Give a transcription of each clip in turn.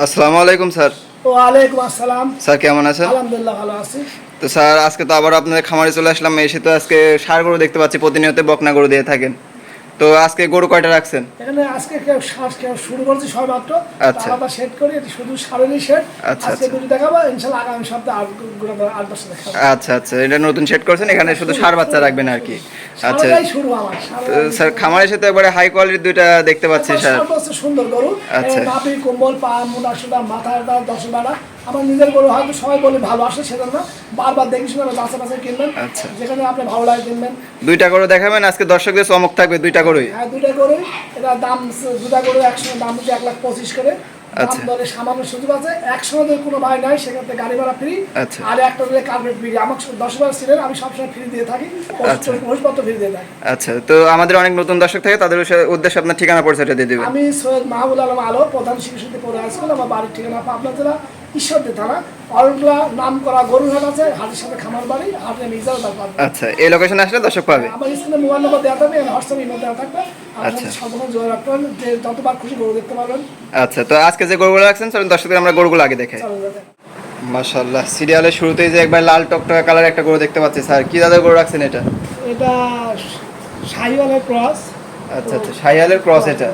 আসসালামু আলাইকুম স্যার। ওয়ালাইকুম আসসালাম। স্যার কেমন আছেন? আলহামদুলিল্লাহ ভালো আছি। তো স্যার আজকে তো আবার আপনাদের খামারে চলে আসলাম এসে তো আজকে সার গরু দেখতে পাচ্ছি প্রতিনিয়ত বকনা গরু দিয়ে থাকেন। তো আজকে গরু কয়টা রাখছেন? এখানে আজকে কেউ শ্বাস কেউ শুরু করেছি সবমাত্র। আচ্ছা। সেট করি এটি শুধু সারেরই সেট আচ্ছা, আজকে আচ্ছা। দেখাবো আগামী সপ্তাহে গুলো বছর দেখাবো। আচ্ছা আচ্ছা। এটা নতুন সেট করছেন এখানে শুধু সার বাচ্চা রাখবেন আর কি। আচ্ছা। আমার স্যার খামারে এসে তো একবারে হাই কোয়ালিটির দুইটা দেখতে পাচ্ছি স্যার। সুন্দর গরু। আচ্ছা। নাভি কোমল পা মোটা মাথার দাঁত দশ বাড়া। আমার নিজের গরু হয়তো সবাই বলে ভালো আসে সেজন্য বারবার দেখি শুনে বাচ্চা বাচ্চা কিনবেন। আচ্ছা। যেখানে আপনি ভালো লাগে কিনবেন। দুইটা গরু দেখাবেন আজকে দর্শকদের চমক থাকবে দুইটা গরুই। হ্যাঁ দুটা করে এটা দাম দুটা করে একসঙ্গে দাম হচ্ছে এক লাখ পঁচিশ করে। দরে সামান্য সুযোগ আছে। একসঙ্গে যদি কোনো ভাই নাই সেক্ষেত্রে গাড়ি ভাড়া ফ্রি। আচ্ছা। আর একটা দিলে কার্পেট ফ্রি। আমার দশ বার ছিলেন আমি সবসময় ফ্রি দিয়ে থাকি। আচ্ছা। ওষুধপত্র ফ্রি দিয়ে থাকি। আচ্ছা তো আমাদের অনেক নতুন দর্শক থাকে তাদের উদ্দেশ্যে- আপনার ঠিকানা পরিচয়টা দিয়ে দেবেন। আমি সৈয়দ মাহবুল আলম আলো প্রধান শিক্ষক স্কুল আমার বাড়ির ঠিকানা পাবনা জেলা ঈশ্বরদী থানা নাম করা আছে হাটের সাথে খামার বাড়ি তার আচ্ছা এই লোকেশনে আসলে দর্শক পাবে? আমার স্ক্রিনে মোবাইল নম্বর দেওয়া থাকবে হোয়াটসঅ্যাপ ইমেল দেওয়া থাকবে। আচ্ছা। সর্বক্ষণ রাখতে পারবেন যে যতবার খুশি গরু দেখতে পারবেন। আচ্ছা তো আজকে যে গরুগুলো রাখছেন চলুন দর্শকদের আমরা গরুগুলো আগে দেখাই। মাশাল্লাহ সিরিয়ালের শুরুতেই যে একবার লাল টকটকা কালার একটা গরু দেখতে পাচ্ছি। স্যার কি দাদা গরু রাখছেন এটা? এটা সাইওয়ালের ক্রস। আচ্ছা আচ্ছা শাহিয়ালের ক্রস এটা।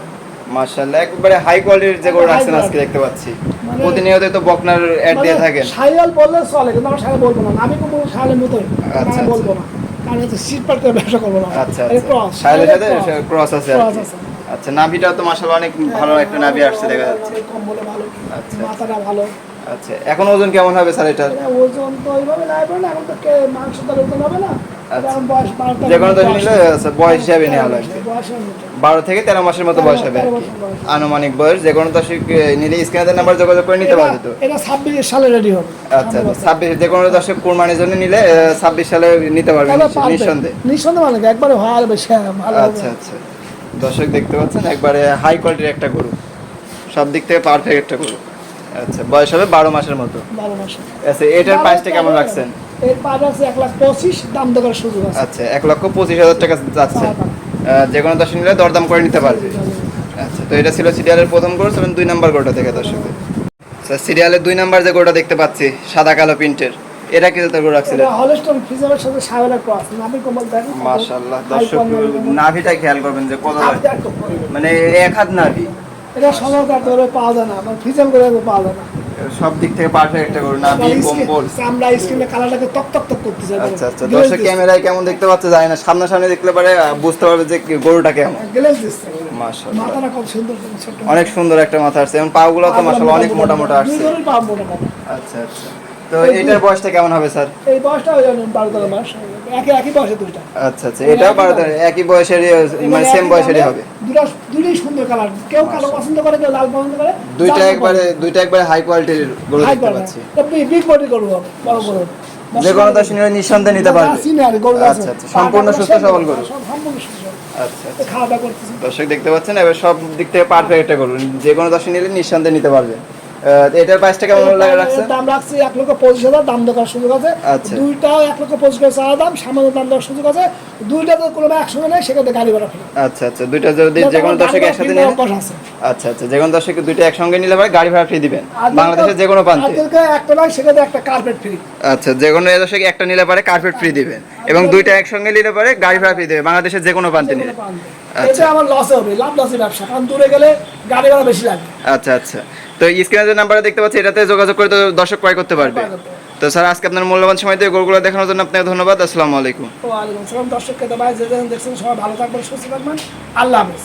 মাশাল্লাহ একবারে হাই কোয়ালিটির যে গরু রাখছেন আজকে দেখতে পাচ্ছি। মানে- প্রতিনিয়ত তো বকনার অ্যাড দিয়ে থাকেন। সাইওয়াল বললে চলে কিন্তু আমরা সাইওয়াল বলব না। আমি কোনো সাইওয়ালের মতো আচ্ছা, বলব না। কারণ হচ্ছে সিট পাট ব্যবসা করব না। আচ্ছা এটা আচ্ছা। ক্রস শাহিয়ালের সাথে ক্রস আছে ক্রস আছে। আচ্ছা নাভিটাও তো মাশাল্লাহ অনেক ভালো একটা নাভি আসছে দেখা যাচ্ছে। অনেক কম বলে ভালো আচ্ছা। মাথাটা ভালো আচ্ছা এখন ওজন কেমন হবে স্যার এটা ওজন তো ওইভাবে না হবে না এখন তো কে মাংস তার ওজন হবে না আচ্ছা। যে কোনো দশ নিলে আচ্ছা, বয়স হিসাবে নেওয়া লাগবে। বারো থেকে তেরো মাসের মতো বয়স হবে। আনুমানিক বয়স যে কোনো দর্শক নিলে স্ক্যানারের নাম্বার যোগাযোগ করে নিতে পারবে তো। এটা- ছাব্বিশ সালে রেডি হবে। আচ্ছা আচ্ছা। ছাব্বিশ যে কোনো দর্শক কোরবানির জন্য নিলে ছাব্বিশ সালে নিতে পারবে নিঃসন্দেহে। নিঃসন্দেহে মানে একবারে হয় ভালো আচ্ছা আচ্ছা। দর্শক দেখতে পাচ্ছেন একবারে হাই কোয়ালিটির একটা গরু। সব দিক থেকে পারফেক্ট একটা গরু। আচ্ছা বয়স হবে বারো মাসের মতো। বারো মাসে আচ্ছা এটার প্রাইসটা কেমন রাখছেন? এর আছে এক লাখ পঁচিশ দাম সুযোগ আছে। আচ্ছা এক লক্ষ পঁচিশ হাজার টাকা যাচ্ছে। আহ, যে কোনো দর্শক নিলে দরদাম করে নিতে পারবে। আচ্ছা তো এটা ছিল সিরিয়ালের প্রথম গরু চলুন দুই নাম্বার গরুটা থেকে দর্শকদের। সিরিয়ালের দুই নাম্বার যে গরুটা দেখতে পাচ্ছি সাদা কালো প্রিন্টের এটা কি জাতের গরু রাখছিলেন। হলস্টন ফিজারের সাথে সাহেবের ক্রস নামি কোমল দেখেন মাশাআল্লাহ দর্শক নাভিটা খেয়াল করবেন যে কত। মানে এক হাত নাভি। এটা সময় কাটতে হলে পাওয়া যায় না মানে ফিজার করে পাওয়া যায় না। সব দিক থেকে পারফেক্ট একটা গরু নাভি কম্বল। স্কিনে কালারটাকে তক তক তক করতেছে আচ্ছা আচ্ছা দর্শক ক্যামেরায় কেমন দেখতে পাচ্ছে জানি না সামনাসামনি দেখলে পারে বুঝতে পারবে যে গরুটা কেমন। গ্লেজ দিচ্ছে। মাশাআল্লাহ। মাথাটা কত সুন্দর ছোট অনেক সুন্দর একটা মাথা আসছে এবং পাগুলো তো মাশাআল্লাহ অনেক মোটা মোটা আসছে। আচ্ছা আচ্ছা। তো এটার বয়সটা কেমন হবে স্যার? এই বয়সটা ওই জন্য বারো তেরো মাস। একই একই বয়সে দুইটা। আচ্ছা আচ্ছা এটাও বারো তেরো, একই বয়সেরই মানে সেম বয়সেরই হবে। দুটা দুটোই সুন্দর কালার কেউ কালো পছন্দ করে কেউ লাল পছন্দ করে দুইটা একবারে দুইটা একবারে হাই কোয়ালিটির গরু দেখতে পাচ্ছি। বিগ বডি গরু বড় যে কোনো নিঃসন্দেহে নিতে পারবে। আচ্ছা, আচ্ছা, সম্পূর্ণ সুস্থ সবল গরু। আচ্ছা দর্শক দেখতে পাচ্ছেন এবার সব দিক থেকে পারফেক্ট একটা গরু। যে কোনো দর্শক নিলে নিঃসন্দেহে নিতে পারবে। এটার প্রাইসটা কেমন লাগে রাখছেন? দাম রাখছি এক লক্ষ পঁচিশ হাজার দাম দেওয়ার সুযোগ আছে। আচ্ছা। দুইটাও এক লক্ষ পঁচিশ চাওয়া দাম সামান্য দাম দেওয়ার সুযোগ আছে। দুইটা তো কোনো একসঙ্গে নেই সেক্ষেত্রে গাড়ি ভাড়া আচ্ছা আচ্ছা। দুইটা যদি যে কোনো দর্শক একসাথে আছে। আচ্ছা আচ্ছা। যে কোনো দর্শক দুইটা একসঙ্গে নিলে পরে গাড়ি ভাড়া ফ্রি দিবেন। বাংলাদেশের যে কোনো প্রান্তে একটা নয় সেক্ষেত্রে একটা কার্পেট ফ্রি আচ্ছা যে কোনো দর্শক একটা নিলে পারে কার্পেট ফ্রি দিবেন। এবং দুইটা একসঙ্গে নিলে পারে গাড়ি ভাড়া ফ্রি দেবে বাংলাদেশের যে কোনো প্রান্তে নিলে। আচ্ছা। এটা আমার লস হবে লাভ লসের ব্যবসা কারণ দূরে গেলে গাড়ি ভাড়া বেশি লাগে আচ্ছা আচ্ছা। তো স্ক্রিনে যে নাম্বারটা দেখতে পাচ্ছি এটাতে যোগাযোগ করে তো দর্শক ক্রয় করতে পারবে। তো স্যার আজকে আপনার মূল্যবান সময় দিয়ে গোলগুলো দেখানোর জন্য আপনাকে ধন্যবাদ আসসালামু আলাইকুম। ওয়ালাইকুম আসসালাম দর্শককে তো ভাই যে দেখছেন সবাই ভালো থাকবেন সুস্থ থাকবেন আল্লাহ হাফেজ।